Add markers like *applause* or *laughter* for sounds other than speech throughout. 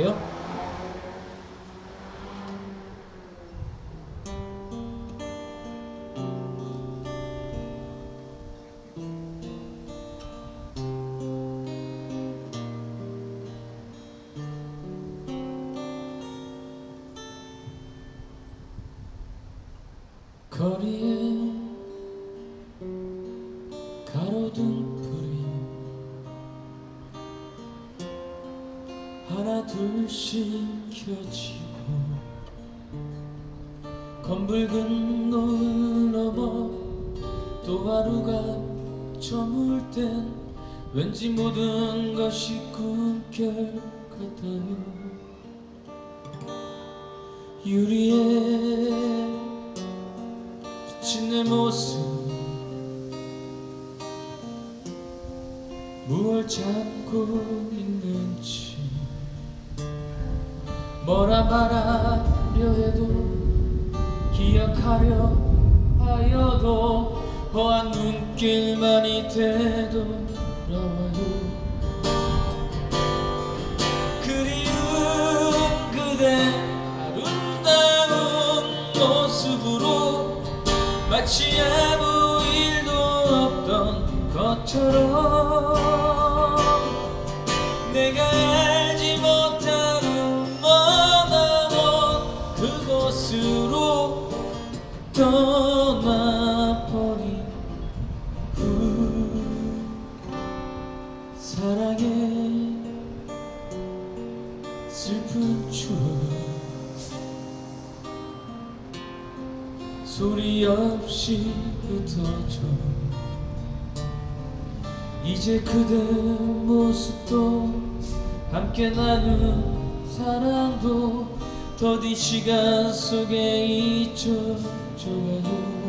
볼게요. 거리에 가로등 켜지고 검붉은 노을 넘어 또 하루가 저물 땐 왠지 모든 것이 꿈결 같아요. 유리에 비친 내 모습 무얼 잡고 있는 뭐라 말하려 해도 기억하려 하여도 허한 눈길만이 되돌아와요. 그리운 그대 아름다운 모습으로 마치 아무 일도 없던 것처럼 내가 그곳으로 떠나버린 후 사랑의 슬픈 추억. 소리 없이 흩어져. 이제 그대 모습도 함께 나눈 사랑도 더디 시간 속에 잊혀져가요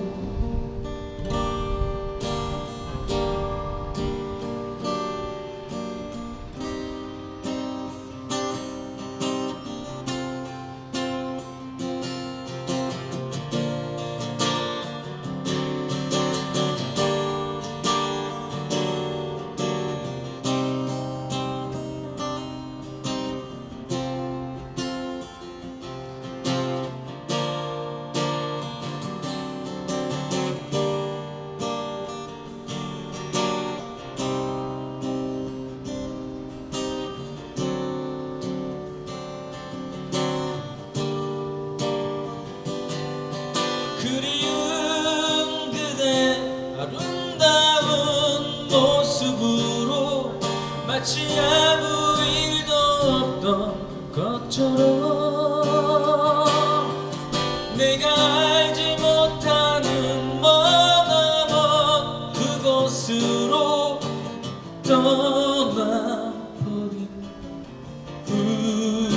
마치 아무 일도 없던 것처럼 내가 알지 못하는 머나먼 그곳으로 떠나버린 후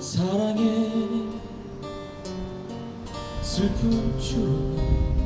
사랑의 슬픈 추억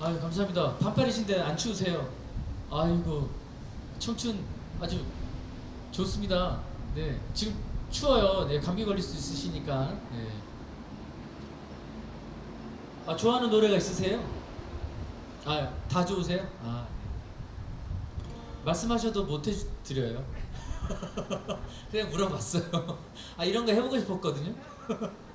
아유 감사합니다. 반팔이신데 안 추우세요? 아이고 청춘 아주 좋습니다. 네 지금 추워요. 네 감기 걸릴 수 있으시니까. 네. 아 좋아하는 노래가 있으세요? 아 다 좋으세요? 아 네. 말씀하셔도 못 해드려요. *laughs* 그냥 물어봤어요. 아 이런 거 해보고 싶었거든요. *laughs*